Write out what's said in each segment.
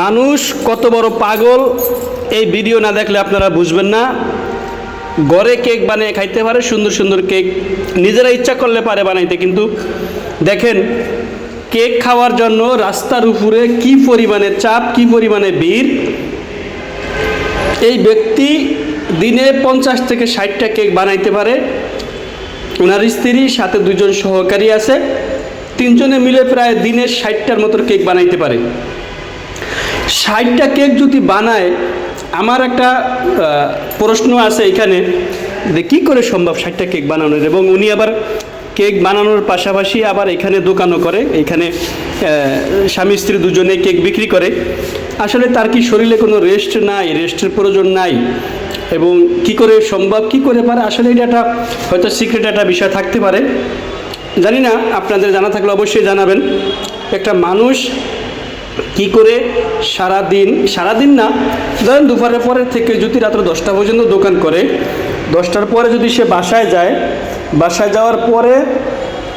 মানুষ কত বড় পাগল? এই ভিডিও না দেখলে আপনারা বুঝবেন না। ঘরে কেক বানিয়ে খাইতে পারে, সুন্দর সুন্দর কেক। নিজেরা ইচ্ছা করলে পারে বানাইতে, কিন্তু দেখেন, কেক খাওয়ার জন্য রাস্তার উপরে কি পরিমাণে চাপ, কি পরিমাণে ভিড়? এই ব্যক্তি দিনে পঞ্চাশ থেকে ষাটটা কেক বানাইতে পারে। ওনার স্ত্রী, সাথে দুজন সহকারী আছে। তিনজনে মিলে প্রায় দিনে ষাটটার মতো কেক বানাইতে পারে। ষাটটা কেক যদি বানায়, আমার একটা প্রশ্ন আছে এখানে যে কী করে সম্ভব ষাটটা কেক বানানোর? এবং উনি আবার কেক বানানোর পাশাপাশি আবার এখানে দোকানও করে, এখানে স্বামী স্ত্রী দুজনে কেক বিক্রি করে। আসলে তার কি শরীরে কোনো রেস্ট নাই রেস্টের প্রয়োজন নাই? এবং কি করে সম্ভব, কি করে পারে? আসলে এটা একটা, হয়তো সিক্রেট একটা বিষয় থাকতে পারে। জানি না, আপনাদের জানা থাকলে অবশ্যই জানাবেন। একটা মানুষ কি করে? সারা দিন সারা দিন না, ধরেন দুপুরের পরের থেকে যদি রাত্র দশটা পর্যন্ত দোকান করে, দশটার পরে যদি সে বাসায় যায়, বাসায় যাওয়ার পরে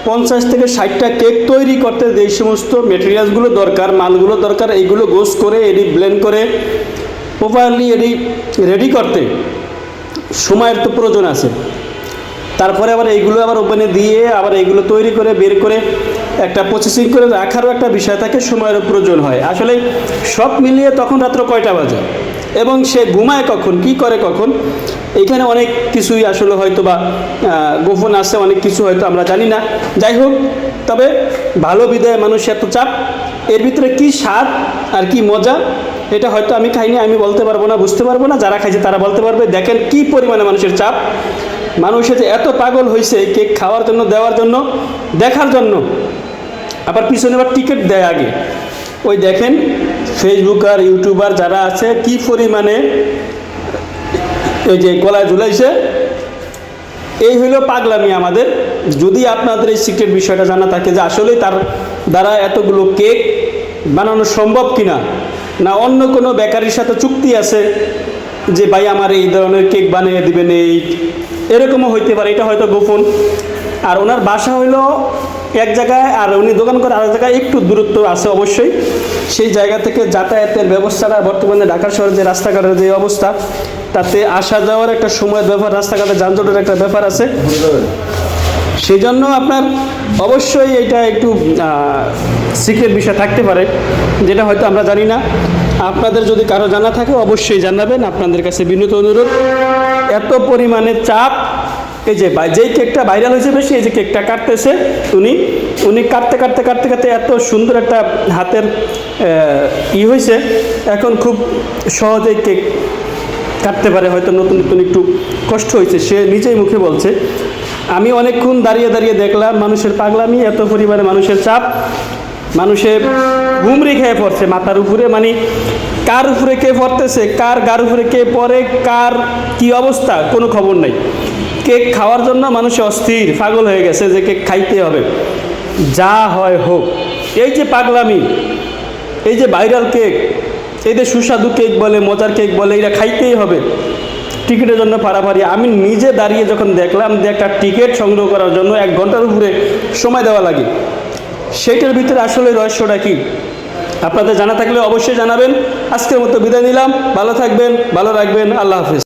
পঞ্চাশ থেকে ষাটটা কেক তৈরি করতে যেই সমস্ত মেটেরিয়ালসগুলো দরকার, মালগুলো দরকার, এইগুলো গোস করে এডি ব্লেন্ড করে প্রপারলি এডি রেডি করতে, সময়ের তো প্রয়োজন আছে। তারপরে আবার এইগুলো আবার ওপেনে দিয়ে আবার এইগুলো তৈরি করে বের করে একটা প্রসেসিং করে রাখারও একটা বিষয় থাকে সময়ের প্রয়োজন হয়। আসলে সব মিলিয়ে তখন রাত্র কয়টা বাজে? এবং সে ঘুমায় কখন? কি করে কখন? এখানে অনেক কিছুই আসলে হয়তো বা গোপন আছে, অনেক কিছু হয়তো আমরা জানি না। যাই হোক, তবে ভালো বিদায় মানুষ এত চাপ, এর ভিতরে কি স্বাদ আর কি মজা, এটা হয়তো আমি খাইনি, আমি বলতে পারব না, বুঝতে পারব না, যারা খাইছে তারা বলতে পারবে। দেখেন কি পরিমাণে মানুষের চাপ। মানুষের যে এত পাগল হয়েছে কেক খাওয়ার জন্য, দেওয়ার জন্য, দেখার জন্য। আবার পিছনে আবার টিকিট দেয় আগে। ওই দেখেন ফেসবুক আর ইউটিউবার যারা আছে, কি পরিমাণে ওই যে গলায় ঝুলাইছে, এই হলো পাগলামি আমাদের। যদি আপনাদের এই সিক্রেট বিষয়টা জানা থাকে যে আসলে তার দ্বারা এতগুলো কেক বানানো সম্ভব কিনা, না অন্য কোনো বেকারির সাথে চুক্তি আছে যে ভাই আমার এই ধরনের কেক বানিয়ে দিবেন এই এরকমও হইতে পারে, এটা হয়তো গোপন। আর ওনার বাসা হইল এক জায়গায়, আর উনি দোকান করে আরেক জায়গায় একটু দূরত্ব আছে অবশ্যই। সেই জায়গা থেকে যাতায়াতের ব্যবস্থাটা বর্তমানে ঢাকা শহরের যে রাস্তাঘাটের যে অবস্থা, তাতে আসা যাওয়ার একটা সময়ের ব্যাপার রাস্তাঘাটে যানজটের একটা ব্যাপার আছে। সেই জন্য আপনার অবশ্যই এটা একটু সিক্রেট বিষয় থাকতে পারে, যেটা হয়তো আমরা জানি না। আপনাদের যদি কারও জানা থাকে, অবশ্যই জানাবেন। আপনাদের কাছে বিনীত অনুরোধ, এত পরিমাণে চাপ, এই যে যেই কেকটা ভাইরাল হয়েছে বেশি, এই যে কেকটা কাটতেছে উনি উনি কাটতে কাটতে কাটতে কাটতে এত সুন্দর একটা হাতের ই হয়েছে। এখন খুব সহজেই কেক কাটতে পারে, হয়তো নতুন নতুন একটু কষ্ট হয়েছে। সে নিজেই মুখে বলছে, আমি অনেকক্ষণ দাঁড়িয়ে দাঁড়িয়ে দেখলাম মানুষের পাগলামি, এত পরিমাণে মানুষের চাপ। মানুষের ঘুমরি খেয়ে পড়ছে মাথার উপরে মানে কার উপরে কে পড়তেছে, কার গার উপরে কে পড়ে, কার কি অবস্থা, কোনো খবর নাই। কেক খাওয়ার জন্য মানুষ অস্থির, পাগল হয়ে গেছে যে কেক খাইতে হবে। যা হয় হোক। এই যে পাগলামি, এই যে ভাইরাল কেক, এই যে সুস্বাদু কেক বলে, মজার কেক বলে, এটা খাইতেই হবে। টিকিটের জন্য পারাপারি। আমি নিজে দাঁড়িয়ে যখন দেখলাম যে একটা টিকিট সংগ্রহ করার জন্য এক ঘণ্টার উপরে সময় দেওয়া লাগে। সেইটার ভিতরে আসলে রহস্যটা কি? আপনাদের জানা থাকলে অবশ্যই জানাবেন। আজকের মতো বিদায় নিলাম। ভালো থাকবেন, ভালো রাখবেন। আল্লাহ হাফিজ।